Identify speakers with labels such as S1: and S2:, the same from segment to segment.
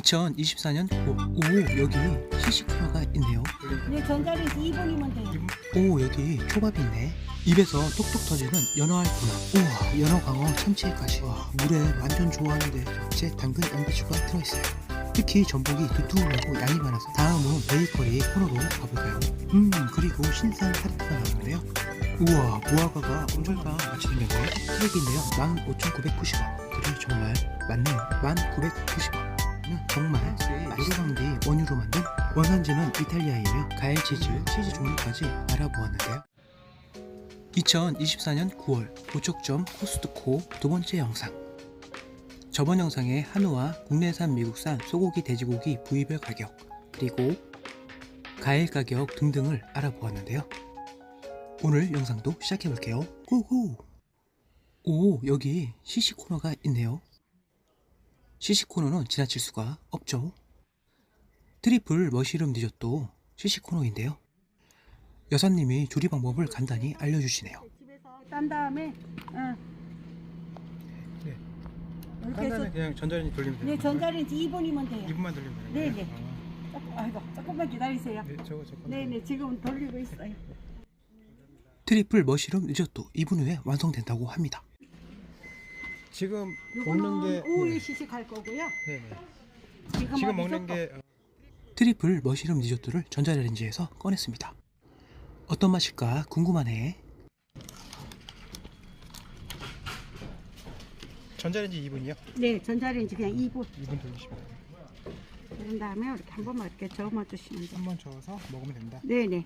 S1: 2024년 9월 오 여기 시식코너가 있네요.
S2: 네, 전자레인지 2분이면 돼요.
S1: 오 여기 초밥이 있네. 입에서 톡톡 터지는 연어알 구나 우와 연어 광어 참치까지. 와 물에 완전 좋아하는데 제 당근 양배추가 들어있어요. 특히 전복이 두툼하고 양이 많아서 다음은 베이커리 코너로 가볼까요? 음 그리고 신선 타르트가 나오는데요. 우와 무화과가 엄청가 같이 생겼네. 트랙인데요. 15,990원. 그래 정말 많네요. 1,990원 정말 노르방디 원유로 만든 원산지는 이탈리아이며 가일 치즈, 치즈 종류까지 알아보았는데요. 2024년 9월 고척점 코스트코 두 번째 영상. 저번 영상에 한우와 국내산 미국산 소고기 돼지고기 부위별 가격 그리고 가일 가격 등등을 알아보았는데요. 오늘 영상도 시작해 볼게요. 고고! 오 여기 시시 코너가 있네요 시시 코너는 지나칠 수가 없죠 트리플 머시룸 디저도 시시 코너인데요 여사님이 조리 방법을 간단히 알려주시네요
S2: 집에서 딴 다음에 어,
S1: 네.
S2: 이렇게 해서
S3: 그냥 전자레인지 돌리면 돼요.
S2: 네, 전자레인지 2분이면 돼요.
S3: 2분만 돌리면 돼요.
S2: 네, 네.
S3: 아,
S2: 조금, 아이고, 조금만 기다리세요.
S3: 네, 저거 저거.
S2: 네, 네, 지금 돌리고 있어요.
S1: 트리플 머시룸 리조또 2분 후에 완성된다고 합니다
S3: 지금 먹는
S2: 요거는
S3: 게
S2: 오후에
S3: 네.
S2: 시식할 거고요.
S3: 네, 네.
S2: 지금,
S3: 지금 먹는 게 어,
S1: 트리플 머시룸 리조또를 전자레인지에서 꺼냈습니다 어떤 맛일까 궁금하네
S3: 전자레인지 2분이요.
S2: 네, 전자레인지 그냥 2분.
S3: 2분 돌리시면 돼요.
S2: 그런 다음에 이렇게 한 번만 이렇게 저어만 주시면 돼요.
S3: 한번 저어서 먹으면 된다.
S2: 네, 네.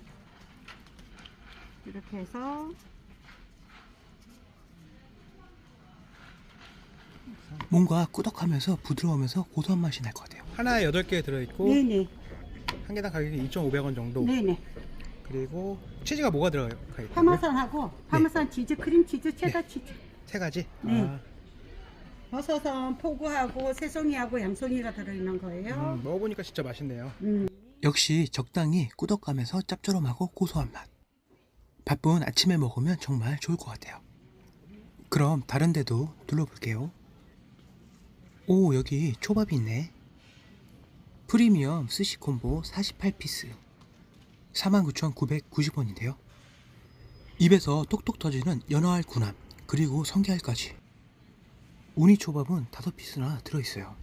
S2: 이렇게 해서
S1: 뭔가 꾸덕하면서 부드러우면서 고소한 맛이 날 것 같아요
S3: 하나에 8개 들어 있고
S2: 네, 네.
S3: 한 개당 가격이 2,500원 정도.
S2: 네, 네.
S3: 그리고 치즈가 뭐가 들어가요?
S2: 파마산하고 파마산 치즈, 크림 치즈, 체다 치즈.
S3: 세 가지.
S2: 네.
S3: 아,
S2: 버섯은 포구하고 새송이하고 양송이가 들어있는 거예요.
S3: 음, 먹어보니까 진짜 맛있네요.
S2: 음.
S1: 역시 적당히 꾸덕하면서 짭조름하고 고소한 맛 바쁜 아침에 먹으면 정말 좋을 것 같아요 그럼 다른 데도 둘러볼게요 오 여기 초밥이 있네. 프리미엄 스시 콤보 48피스. 49,990원인데요. 입에서 톡톡 터지는 연어알 군함 그리고 성게알까지. 우니 초밥은 5피스나 들어있어요.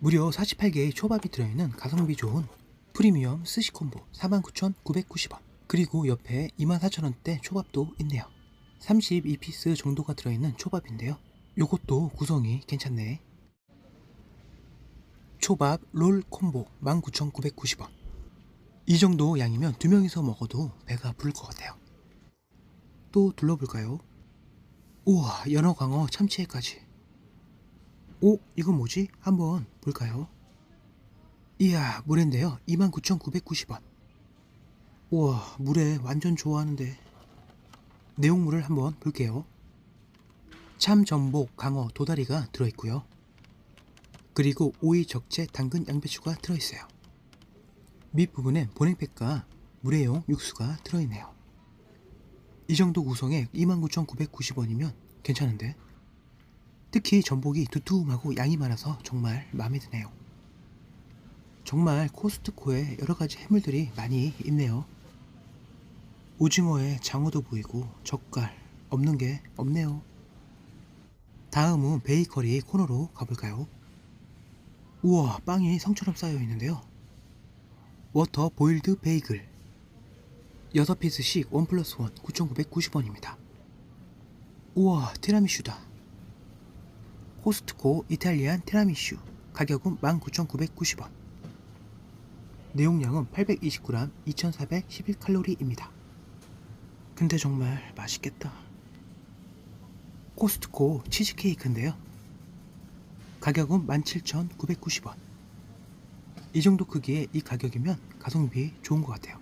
S1: 무려 48개의 초밥이 들어있는 가성비 좋은 프리미엄 스시 콤보 49,990원. 그리고 옆에 24,000원대 초밥도 있네요. 32피스 정도가 들어있는 초밥인데요. 요것도 구성이 괜찮네 초밥 롤 콤보 19,990원. 이 정도 양이면 두 명이서 먹어도 배가 부를 것 같아요. 또 둘러볼까요? 우와 연어 광어 참치회까지. 오 이건 뭐지? 한번 볼까요? 이야 물인데요. 29,990원. 우와 물에 완전 좋아하는데. 내용물을 한번 볼게요. 참 전복 강어 도다리가 들어있고요 그리고 오이 적재 당근 양배추가 들어있어요 밑부분엔 보냉팩과 물회용 육수가 들어있네요 이 정도 구성에 29,990원이면 괜찮은데 특히 전복이 두툼하고 양이 많아서 정말 마음에 드네요. 정말 코스트코에 여러 가지 해물들이 많이 있네요. 오징어에 장어도 보이고 젓갈 없는 게 없네요. 다음은 베이커리 코너로 가볼까요? 우와 빵이 성처럼 쌓여 있는데요. 워터 보일드 베이글 6피스씩 1 플러스 1 9,990원입니다. 우와 티라미슈다. 코스트코 이탈리안 티라미슈 가격은 19,990원 내용량은 820g 2,411칼로리입니다 근데 정말 맛있겠다 코스트코 치즈케이크인데요 가격은 17,990원 이 정도 크기의 이 가격이면 가성비 좋은 것 같아요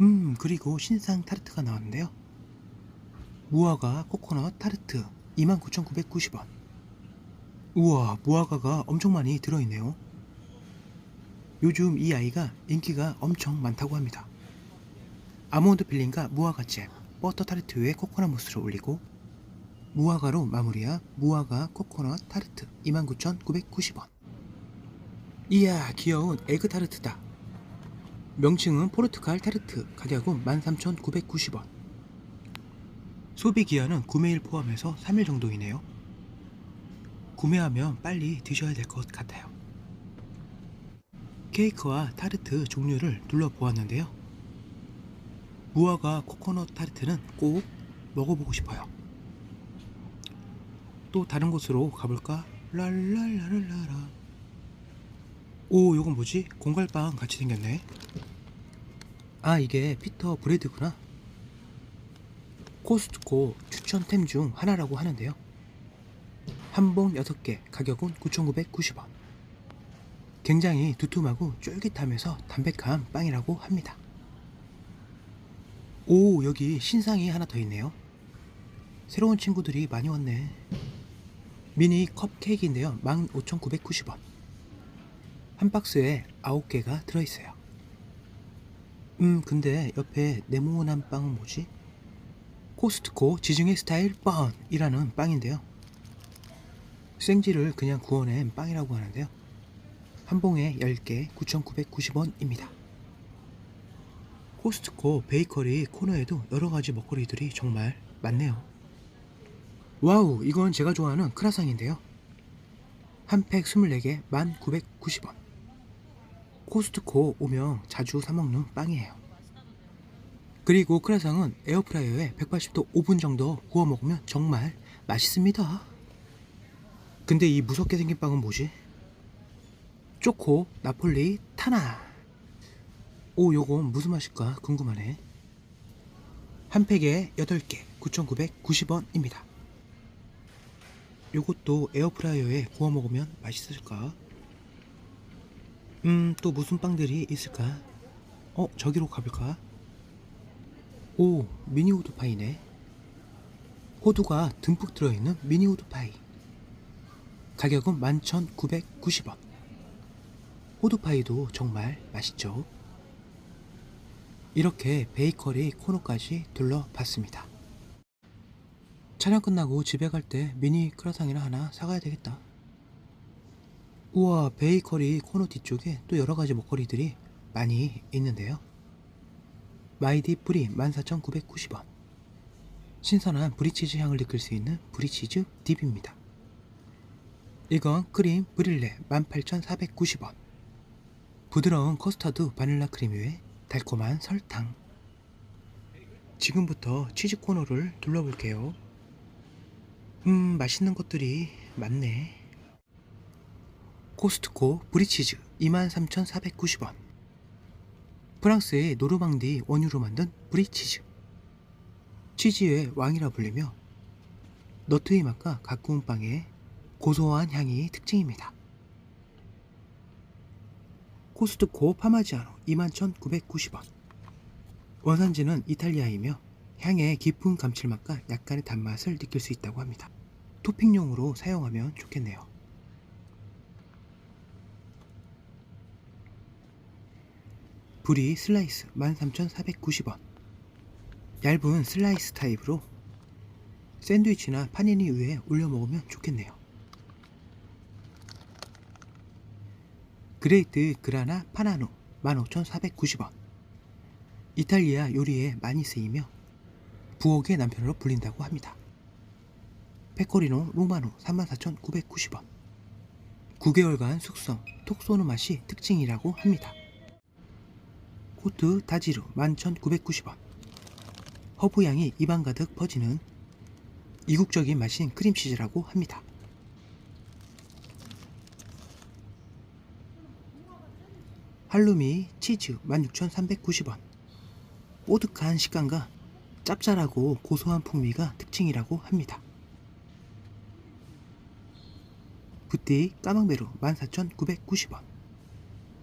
S1: 음 그리고 신상 타르트가 나왔는데요 무화과 코코넛 타르트 29,990원. 우와, 무화과가 엄청 많이 들어있네요. 요즘 이 아이가 인기가 엄청 많다고 합니다. 아몬드 필링과 무화과 잼, 버터 타르트 위에 코코넛 무스를 올리고 무화과로 마무리한 무화과 코코넛 타르트 29,990원. 이야 귀여운 에그 타르트다. 명칭은 포르투갈 타르트 가격은 13,990원. 소비 기한은 구매일 포함해서 3일 정도이네요. 구매하면 빨리 드셔야 될 것 같아요. 케이크와 타르트 종류를 둘러보았는데요. 무화과 코코넛 타르트는 꼭 먹어보고 싶어요 또 다른 곳으로 가볼까? 랄랄라랄라라 오 요건 뭐지? 공갈빵 같이 생겼네. 아 이게 피터 브레드구나. 코스트코 추천템 중 하나라고 하는데요. 한 봉 6개 가격은 9,990원. 굉장히 두툼하고 쫄깃하면서 담백한 빵이라고 합니다. 오 여기 신상이 하나 더 있네요. 새로운 친구들이 많이 왔네 미니 컵 케이크인데요. 15,990원. 한 박스에 9개가 들어있어요. 음 근데 옆에 네모난 빵은 뭐지? 코스트코 지중해 스타일 빵이라는 빵인데요. 생지를 그냥 구워낸 빵이라고 하는데요. 한 봉에 10개 9,990원입니다. 코스트코 베이커리 코너에도 여러 가지 먹거리들이 정말 많네요 와우 이건 제가 좋아하는 크라상인데요. 한 팩 24개 1990원. 코스트코 오면 자주 사먹는 빵이에요. 그리고 크라상은 에어프라이어에 180도 5분 정도 구워 먹으면 정말 맛있습니다. 근데 이 무섭게 생긴 빵은 뭐지? 초코 나폴리 타나. 오 요건 무슨 맛일까 궁금하네. 한 팩에 8개 9,990원입니다 요것도 에어프라이어에 구워 먹으면 맛있을까? 음, 또 무슨 빵들이 있을까? 어, 저기로 가볼까? 오, 미니 호두파이네. 호두가 듬뿍 들어있는 미니 호두파이. 가격은 11,990원. 호두파이도 정말 맛있죠? 이렇게 베이커리 코너까지 둘러봤습니다. 촬영 끝나고 집에 갈 때 미니 크라상이나 하나 사가야 되겠다. 우와, 베이커리 코너 뒤쪽에 또 여러 가지 먹거리들이 많이 있는데요. 마이디 뿌리 14,990원. 신선한 브리치즈 향을 느낄 수 있는 브리치즈 딥입니다. 이건 크림 브릴레 18,490원. 부드러운 커스터드 바닐라 크림 위에 달콤한 설탕. 지금부터 치즈 코너를 둘러볼게요. 음, 맛있는 것들이 많네. 코스트코 브리치즈 23,490원. 프랑스의 노르망디 원유로 만든 브리치즈. 치즈의 왕이라 불리며 너트의 맛과 가꾸운 빵의 고소한 향이 특징입니다. 코스트코 파마지아노 21,990원. 원산지는 이탈리아이며 향의 깊은 감칠맛과 약간의 단맛을 느낄 수 있다고 합니다. 토핑용으로 사용하면 좋겠네요. 브리 슬라이스 13,490원. 얇은 슬라이스 타입으로 샌드위치나 파니니 위에 올려 먹으면 좋겠네요. 그레이트 그라나 파나노 15,490원. 이탈리아 요리에 많이 쓰이며 부엌의 남편으로 불린다고 합니다. 페코리노 로마노 34,990원. 9개월간 숙성, 톡 쏘는 맛이 특징이라고 합니다. 코트 다지루 11,990원. 허브향이 입안 가득 퍼지는 이국적인 맛인 크림치즈라고 합니다. 할루미 치즈 16,390원. 오득한 식감과 짭짤하고 고소한 풍미가 특징이라고 합니다. 부띠 까망베로 14,990원.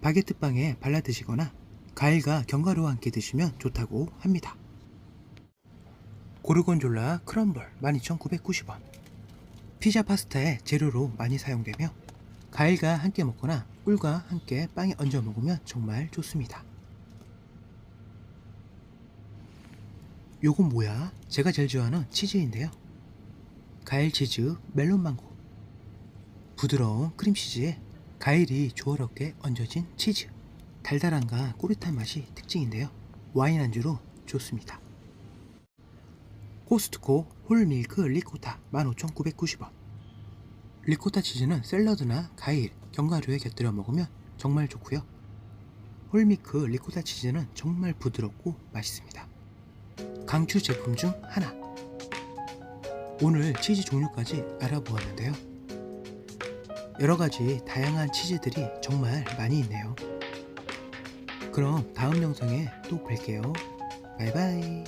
S1: 바게트빵에 발라 드시거나 과일과 견과류와 함께 드시면 좋다고 합니다. 고르곤졸라 크럼블 12,990원. 피자 파스타의 재료로 많이 사용되며 과일과 함께 먹거나 꿀과 함께 빵에 얹어 먹으면 정말 좋습니다. 요건 뭐야? 제가 제일 좋아하는 치즈인데요. 과일 치즈 멜론 망고. 부드러운 크림 치즈에 가일이 조화롭게 얹어진 치즈. 달달함과 꼬릿한 맛이 특징인데요. 와인 안주로 좋습니다. 코스트코 홀밀크 리코타 15,990원. 리코타 치즈는 샐러드나 가일, 견과류에 곁들여 먹으면 정말 좋고요. 홀미크 리코타 치즈는 정말 부드럽고 맛있습니다. 강추 제품 중 하나. 오늘 치즈 종류까지 알아보았는데요. 여러 가지 다양한 치즈들이 정말 많이 있네요. 그럼 다음 영상에 또 뵐게요. 바이바이.